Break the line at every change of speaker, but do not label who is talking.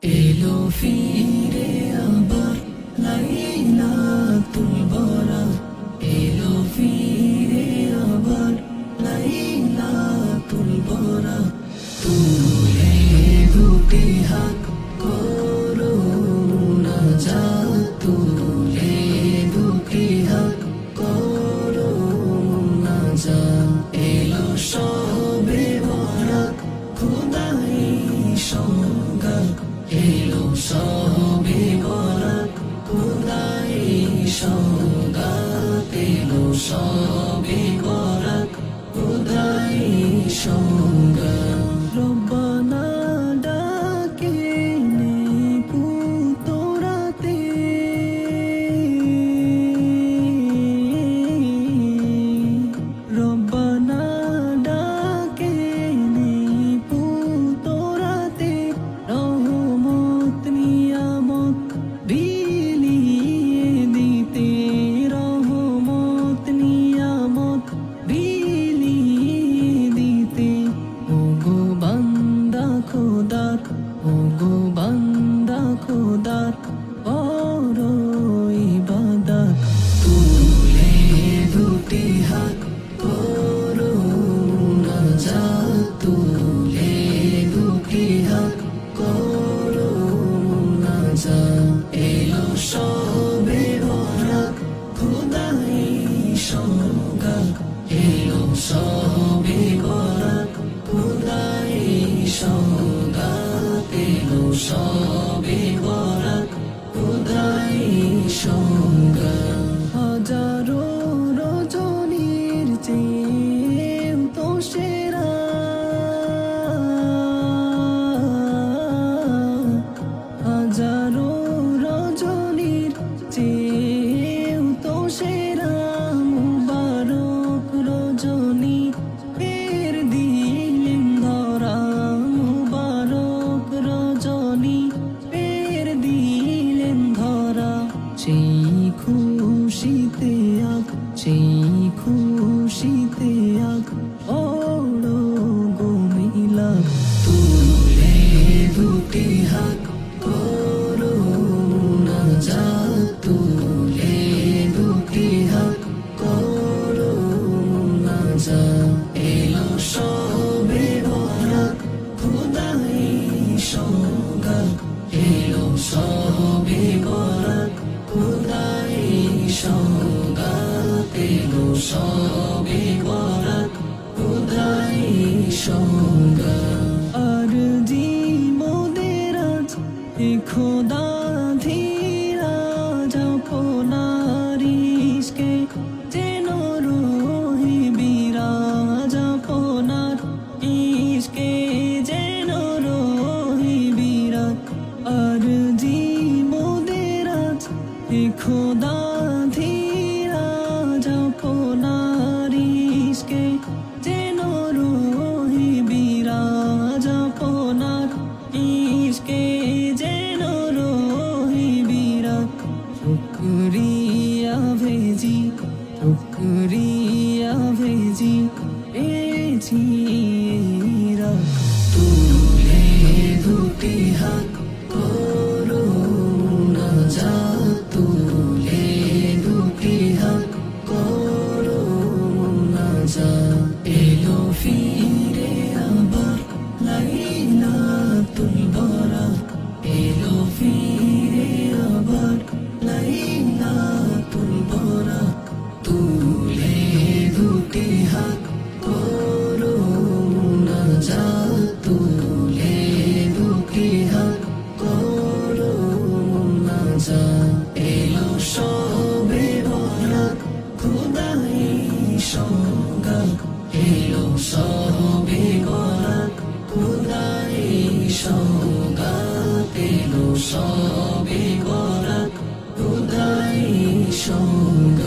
Elohim সঙ্গাতে গো সবে করাক উদয় সঙ্গা। সবে বরাক খোদাই সঙ্গা। খুশিতে আক সেই খুশিতে আক ওড়ো গোমিলাক তুলে দুটি হাত সবে বরাক খুদাই সঙ্গ আর জি মোদের খোদা করিয়া ভেজি পেয়েছি তুলে দুটি হাত সবে গোরক হুদাই সঙ্গ।